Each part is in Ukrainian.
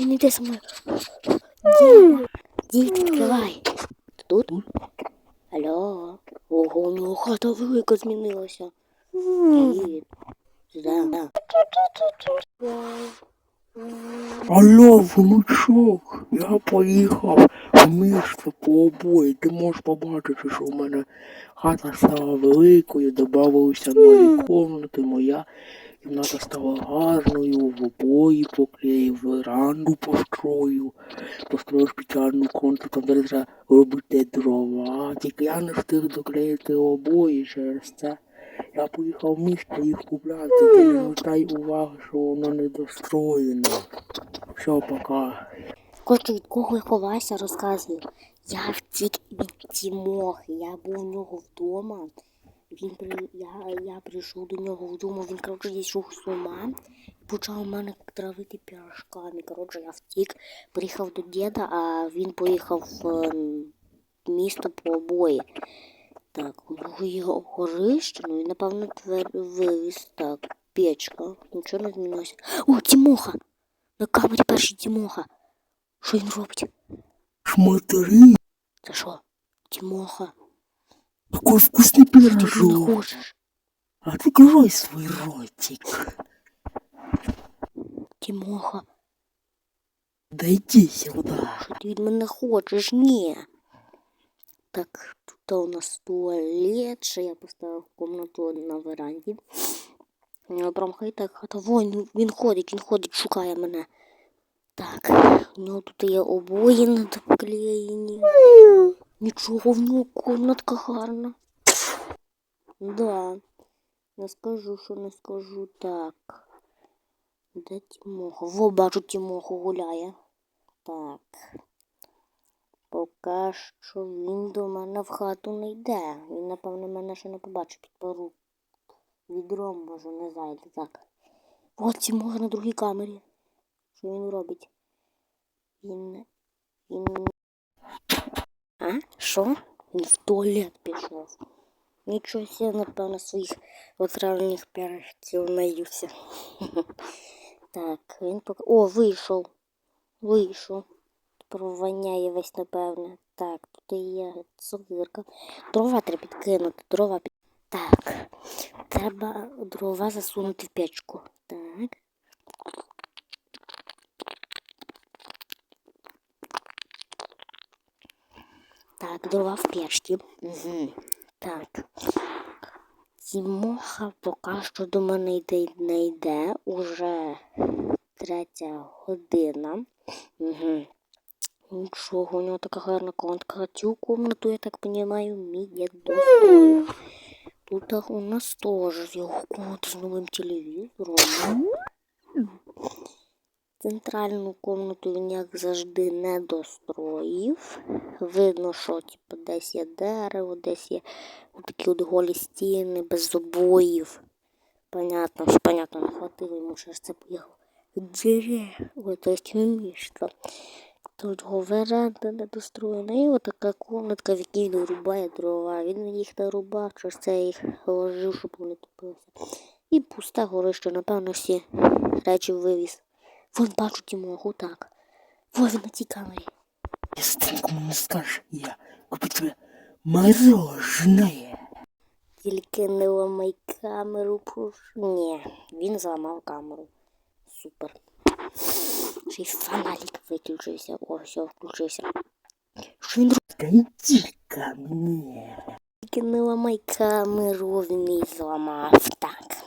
Він йде со мною. Дід, дід, відкривай. Тут? Алло. Ого, у нього хата велика змінилася. Дід. Сюди. Да. Алло, внучок, я поїхав в місто по обої. Ти можеш побачити, що в мене хата стала великою, додавалися нові комнати, моя кімната стала гарною, в обої поклеїв, веранду построю, построю спеціальну комнату, там де треба робити дрова. Тільки я не встиг доклеїти обої через це. Я поїхав в місто їх купляти, ти не звертай уваги, що воно недостроєне. Все, пока. Костя, від кого я ховаюся, розказую. Я втік від Тімохи. Я був у нього вдома. Він при... я, я прийшов до нього вдома, він, коротше, дійшов з ума і почав мене травити пірожками. Коротше, я втік, приїхав до діда, а він поїхав в ем, місто по обої. Так, у нього є горище, ну і напевно твер вивіз. Так, печка. Нічого не змінилося. О, Тімоха! На камері перший Тімоха. Що він робить? Смотри, Це що? Тімоха, какой вкусный пирожок. Открой свой ротик. Тімоха, Да иди сюда. що ти від мене хочеш? Ні. Так, тут у нас туалет, що я поставив комнату на веранді. Прям хай так хата. Вон, він ходить, він ходить, шукає мене. Так, у нього тут є обої надоклеєні. Нічого, в нього комнатка гарна. Да. Не скажу, що не скажу так. Де Тімоха? Во, бачу, Тімоху гуляє. Так. Поки що він до мене в хату не йде. Він, напевно, мене ще не побачить під пару відром, може, не зайде. Так. От Тімоха на другій камері. Що він робить? Він. Він. Що? Він в туалет пішов. Нічого себе, напевно, своїх отравлених перців наївся. Так, він поки. О, вийшов. Вийшов. Провоняє весь, напевне. Так, тут є цукерка. Дрова треба підкинути, дрова під. Так. Треба дрова засунути в печку. Так. Так, дрова в печці. Угу. Так. Тімоха поки що до мене йде, не йде. Уже третя година. Угу. Нічого, у нього така гарна комнатка. Цю комнату, я так розумію, мій дід. Тут у нас теж його комната з новим телевізором. Центральну комнату він, як завжди, не достроїв. Видно, що типу, десь є дерево, десь є такі от голі стіни, без обоїв. Понятно, все понятно, не хватило йому через це поїхав. Дерево, то есть місто. Тут веранда недостроєна. І отака комнатка, в якій він рубає дрова. Він їх нарубав, через це їх ложив, щоб вони топилися. І пусте горище, напевно, всі речі вивіз. Вон бачу Тімоху, так. Во він камері. Если ты никому не скажешь, я куплю тебе мороженое. Тільки не ламай камеру, прошу. Ні, він зламав камеру. Супер. Ще й фонарик виключився. О, все, включився. Що він робить? Да иди ко мне. Тільки не ламай камеру, він її зламав. Так.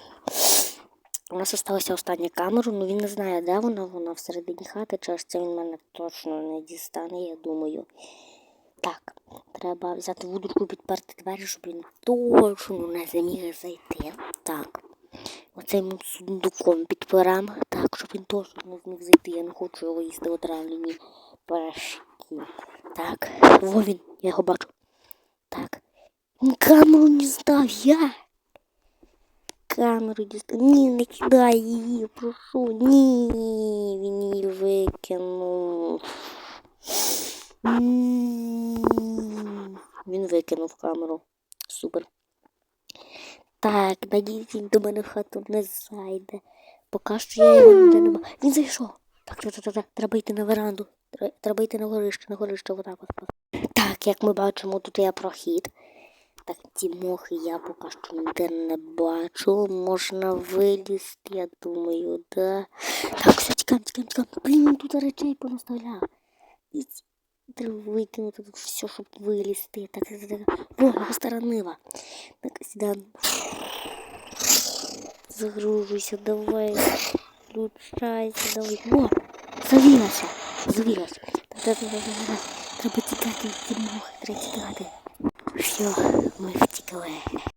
У нас залишилася остання камера, ну він не знає, де вона, вона всередині хати, через це він мене точно не дістане, я думаю. Так, треба взяти вудочку підперти двері, щоб він точно не зміг зайти. Так. Оцим сундуком підперем, так, щоб він точно не зміг зайти. Я не хочу його їсти отравлені пирожки. Так, во він, я його бачу. Так. Камеру не здав, я. Камеру дістав. Ні, не кидай її, прошу. Ні, він її викинув. Він викинув камеру. Супер. Так, надіюсь, до мене хату не зайде. поки що я його не бачу. Він зайшов. Так, так, так, так, треба йти на веранду. Треба йти на горище, на горище, отак от. Так, як ми бачимо, тут є прохід. Так, ті мохи я поки що ніде не бачу. Можна вилізти, я думаю, да. Так, все, тікаємо, тікаємо, тікаємо. Блін, тут речей понаставляв. Треба викинути тут все, щоб вилізти. Так, так, так. О, нива. Так, сідаємо. Загружуйся, давай. Включайся, давай. О, завілася. Завілася. Так, так, так, так, так. Треба тікати від треба тікати. Все, ми втікли.